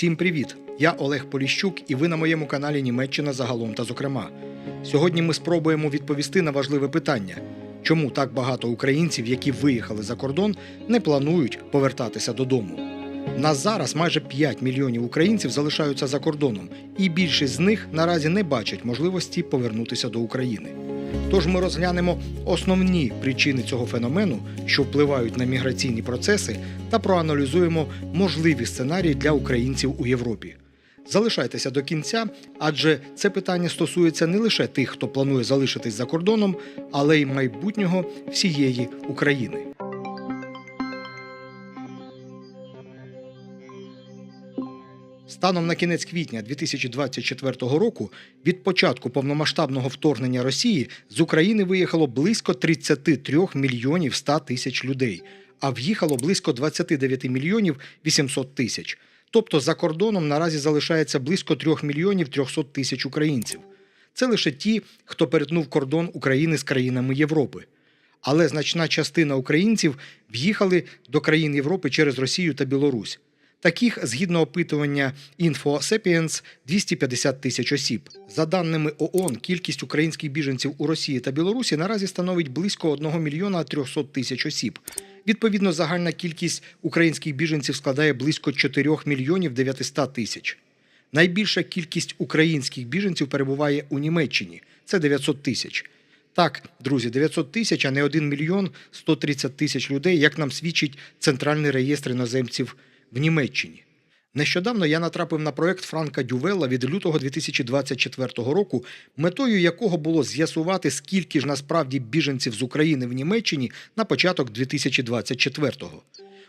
Всім привіт! Я Олег Поліщук, і ви на моєму каналі Німеччина загалом та зокрема. Сьогодні ми спробуємо відповісти на важливе питання: чому так багато українців, які виїхали за кордон, не планують повертатися додому. Нас зараз майже 5 мільйонів українців залишаються за кордоном, і більшість з них наразі не бачать можливості повернутися до України. Тож ми розглянемо основні причини цього феномену, що впливають на міграційні процеси, та проаналізуємо можливі сценарії для українців у Європі. Залишайтеся до кінця, адже це питання стосується не лише тих, хто планує залишитись за кордоном, але й майбутнього всієї України. Станом на кінець квітня 2024 року від початку повномасштабного вторгнення Росії з України виїхало близько 33 мільйонів 100 тисяч людей, а в'їхало близько 29 мільйонів 800 тисяч. Тобто за кордоном наразі залишається близько 3 мільйонів 300 тисяч українців. Це лише ті, хто перетнув кордон України з країнами Європи. Але значна частина українців в'їхали до країн Європи через Росію та Білорусь. Таких, згідно опитування InfoSapiens, 250 тисяч осіб. За даними ООН, кількість українських біженців у Росії та Білорусі наразі становить близько 1 мільйона 300 тисяч осіб. Відповідно, загальна кількість українських біженців складає близько 4 мільйонів 900 тисяч. Найбільша кількість українських біженців перебуває у Німеччині це 900 тисяч. Так, друзі, 900 тисяч, а не 1 мільйон 130 тисяч людей, як нам свідчить Центральний реєстр іноземців в Німеччині. Нещодавно я натрапив на проект Франка Дювелла від лютого 2024 року, метою якого було з'ясувати, скільки ж насправді біженців з України в Німеччині на початок 2024-го.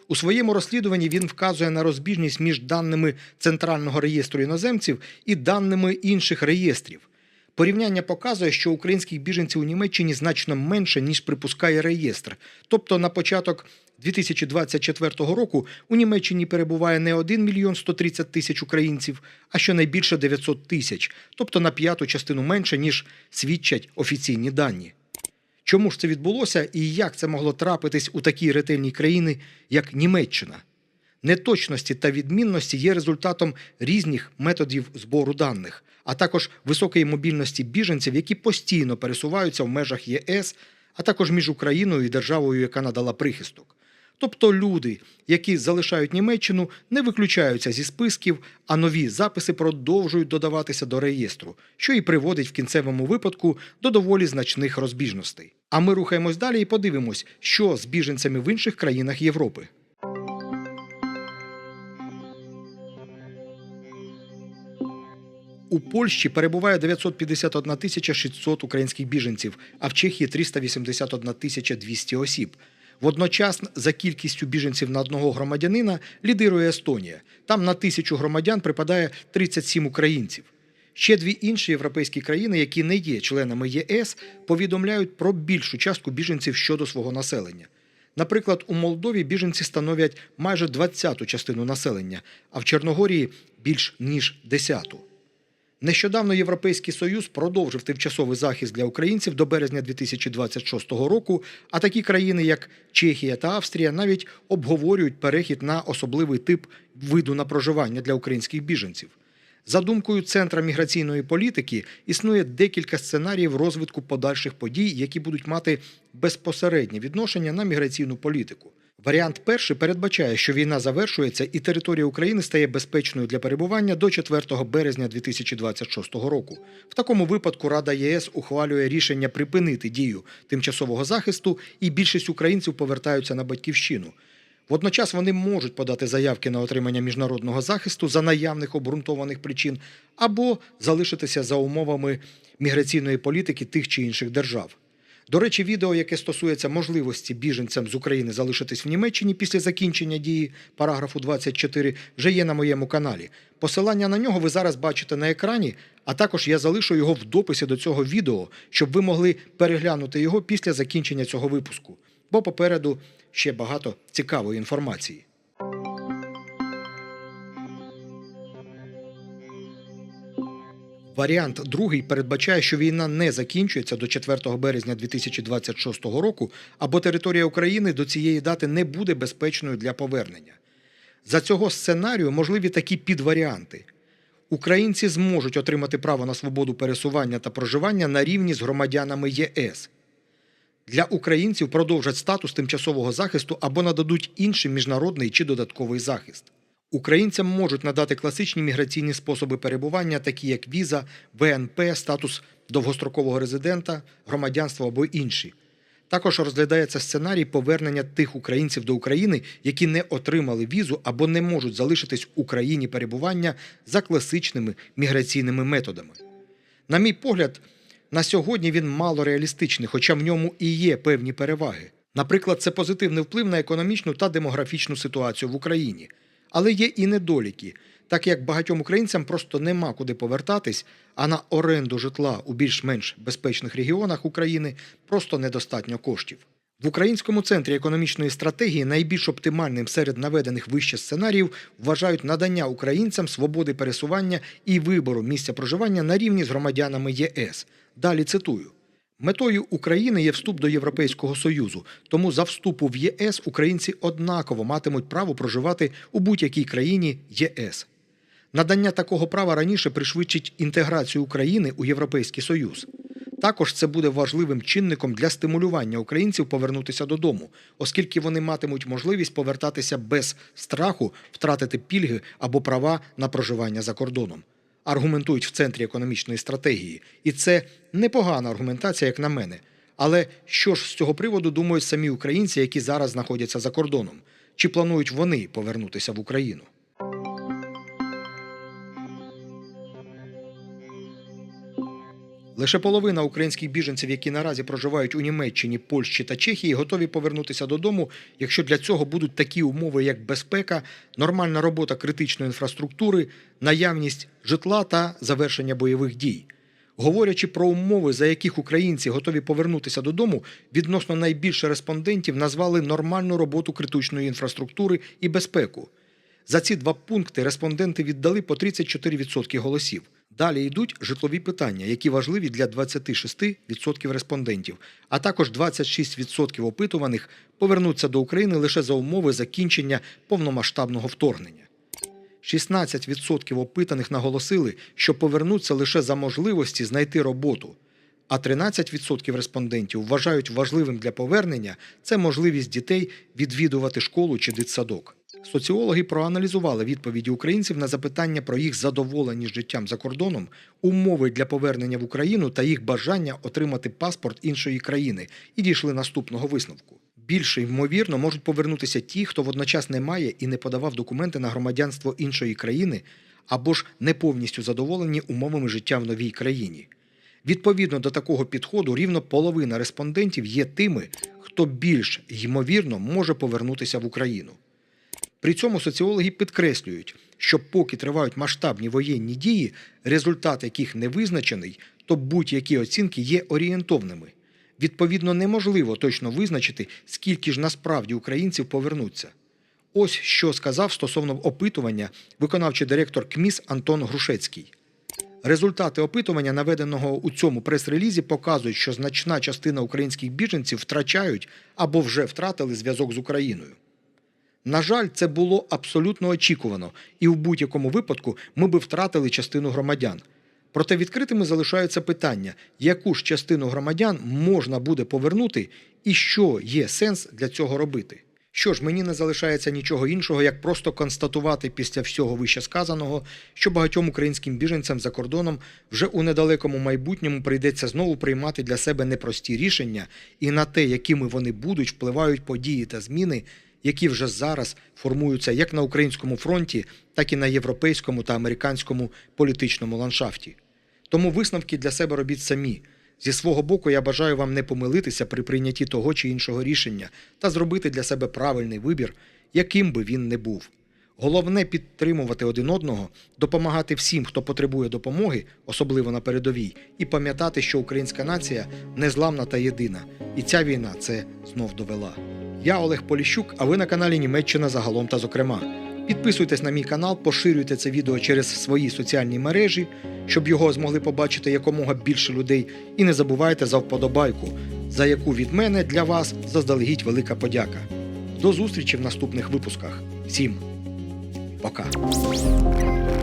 У своєму розслідуванні він вказує на розбіжність між даними Центрального реєстру іноземців і даними інших реєстрів. Порівняння показує, що українських біженців у Німеччині значно менше, ніж припускає реєстр. Тобто на початок 2024 року у Німеччині перебуває не 1 мільйон 130 тисяч українців, а щонайбільше 900 тисяч, тобто на п'яту частину менше, ніж свідчать офіційні дані. Чому ж це відбулося і як це могло трапитись у такій ретельній країні, як Німеччина? Неточності та відмінності є результатом різних методів збору даних, а також високої мобільності біженців, які постійно пересуваються в межах ЄС, а також між Україною і державою, яка надала прихисток. Тобто люди, які залишають Німеччину, не виключаються зі списків, а нові записи продовжують додаватися до реєстру, що і приводить в кінцевому випадку до доволі значних розбіжностей. А ми рухаємось далі і подивимось, що з біженцями в інших країнах Європи. У Польщі перебуває 951 тисяча 600 українських біженців, а в Чехії 381 тисяча 200 осіб. Водночас за кількістю біженців на одного громадянина лідирує Естонія. Там на тисячу громадян припадає 37 українців. Ще дві інші європейські країни, які не є членами ЄС, повідомляють про більшу частку біженців щодо свого населення. Наприклад, у Молдові біженці становлять майже 20-ту частину населення, а в Чорногорії більш ніж 10-ту. Нещодавно Європейський Союз продовжив тимчасовий захист для українців до березня 2026 року, а такі країни, як Чехія та Австрія, навіть обговорюють перехід на особливий тип виду на проживання для українських біженців. За думкою Центра міграційної політики, існує декілька сценаріїв розвитку подальших подій, які будуть мати безпосереднє відношення на міграційну політику. Варіант перший передбачає, що війна завершується і територія України стає безпечною для перебування до 4 березня 2026 року. В такому випадку Рада ЄС ухвалює рішення припинити дію тимчасового захисту, і більшість українців повертаються на батьківщину. Водночас вони можуть подати заявки на отримання міжнародного захисту за наявних обґрунтованих причин або залишитися за умовами міграційної політики тих чи інших держав. До речі, відео, яке стосується можливості біженцям з України залишитись в Німеччині після закінчення дії параграфу 24, вже є на моєму каналі. Посилання на нього ви зараз бачите на екрані, а також я залишу його в дописі до цього відео, щоб ви могли переглянути його після закінчення цього випуску. Бо попереду ще багато цікавої інформації. Варіант другий передбачає, що війна не закінчується до 4 березня 2026 року, або територія України до цієї дати не буде безпечною для повернення. За цього сценарію можливі такі підваріанти. Українці зможуть отримати право на свободу пересування та проживання на рівні з громадянами ЄС. Для українців продовжать статус тимчасового захисту або нададуть інший міжнародний чи додатковий захист. Українцям можуть надати класичні міграційні способи перебування, такі як віза, ВНП, статус довгострокового резидента, громадянство або інші. Також розглядається сценарій повернення тих українців до України, які не отримали візу або не можуть залишитись в Україні перебування за класичними міграційними методами. На мій погляд, на сьогодні він мало реалістичний, хоча в ньому і є певні переваги. Наприклад, це позитивний вплив на економічну та демографічну ситуацію в Україні. Але є і недоліки, так як багатьом українцям просто нема куди повертатись, а на оренду житла у більш-менш безпечних регіонах України просто недостатньо коштів. В Українському центрі економічної стратегії найбільш оптимальним серед наведених вище сценаріїв вважають надання українцям свободи пересування і вибору місця проживання на рівні з громадянами ЄС. Далі цитую. Метою України є вступ до Європейського Союзу, тому за вступу в ЄС українці однаково матимуть право проживати у будь-якій країні ЄС. Надання такого права раніше пришвидшить інтеграцію України у Європейський Союз. Також це буде важливим чинником для стимулювання українців повернутися додому, оскільки вони матимуть можливість повертатися без страху втратити пільги або права на проживання за кордоном. Аргументують в центрі економічної стратегії, і це непогана аргументація, як на мене. Але що ж з цього приводу думають самі українці, які зараз знаходяться за кордоном? Чи планують вони повернутися в Україну? Лише половина українських біженців, які наразі проживають у Німеччині, Польщі та Чехії, готові повернутися додому, якщо для цього будуть такі умови, як безпека, нормальна робота критичної інфраструктури, наявність житла та завершення бойових дій. Говорячи про умови, за яких українці готові повернутися додому, відносно найбільше респондентів назвали нормальну роботу критичної інфраструктури і безпеку. За ці два пункти респонденти віддали по 34% голосів. Далі йдуть житлові питання, які важливі для 26% респондентів, а також 26% опитуваних повернуться до України лише за умови закінчення повномасштабного вторгнення. 16% опитаних наголосили, що повернуться лише за можливості знайти роботу, а 13% респондентів вважають важливим для повернення це можливість дітей відвідувати школу чи дитсадок. Соціологи проаналізували відповіді українців на запитання про їх задоволеність життям за кордоном, умови для повернення в Україну та їх бажання отримати паспорт іншої країни і дійшли наступного висновку. Більше ймовірно можуть повернутися ті, хто водночас не має і не подавав документи на громадянство іншої країни, або ж не повністю задоволені умовами життя в новій країні. Відповідно до такого підходу, рівно половина респондентів є тими, хто більш ймовірно може повернутися в Україну. При цьому соціологи підкреслюють, що поки тривають масштабні воєнні дії, результат яких не визначений, то будь-які оцінки є орієнтовними. Відповідно, неможливо точно визначити, скільки ж насправді українців повернуться. Ось що сказав стосовно опитування виконавчий директор КМІС Антон Грушецький. Результати опитування, наведеного у цьому прес-релізі, показують, що значна частина українських біженців втрачають або вже втратили зв'язок з Україною. На жаль, це було абсолютно очікувано, і в будь-якому випадку ми би втратили частину громадян. Проте відкритими залишаються питання, яку ж частину громадян можна буде повернути і що є сенс для цього робити. Що ж, мені не залишається нічого іншого, як просто констатувати після всього вище сказаного, що багатьом українським біженцям за кордоном вже у недалекому майбутньому прийдеться знову приймати для себе непрості рішення, і на те, якими вони будуть, впливають події та зміни, які вже зараз формуються як на українському фронті, так і на європейському та американському політичному ландшафті. Тому висновки для себе робіть самі. Зі свого боку, я бажаю вам не помилитися при прийнятті того чи іншого рішення та зробити для себе правильний вибір, яким би він не був. Головне підтримувати один одного, допомагати всім, хто потребує допомоги, особливо на передовій, і пам'ятати, що українська нація незламна та єдина, і ця війна це знов довела. Я Олег Поліщук, а ви на каналі Німеччина загалом та зокрема. Підписуйтесь на мій канал, поширюйте це відео через свої соціальні мережі, щоб його змогли побачити якомога більше людей. І не забувайте за вподобайку, за яку від мене для вас заздалегідь велика подяка. До зустрічі в наступних випусках. Всім! Ok.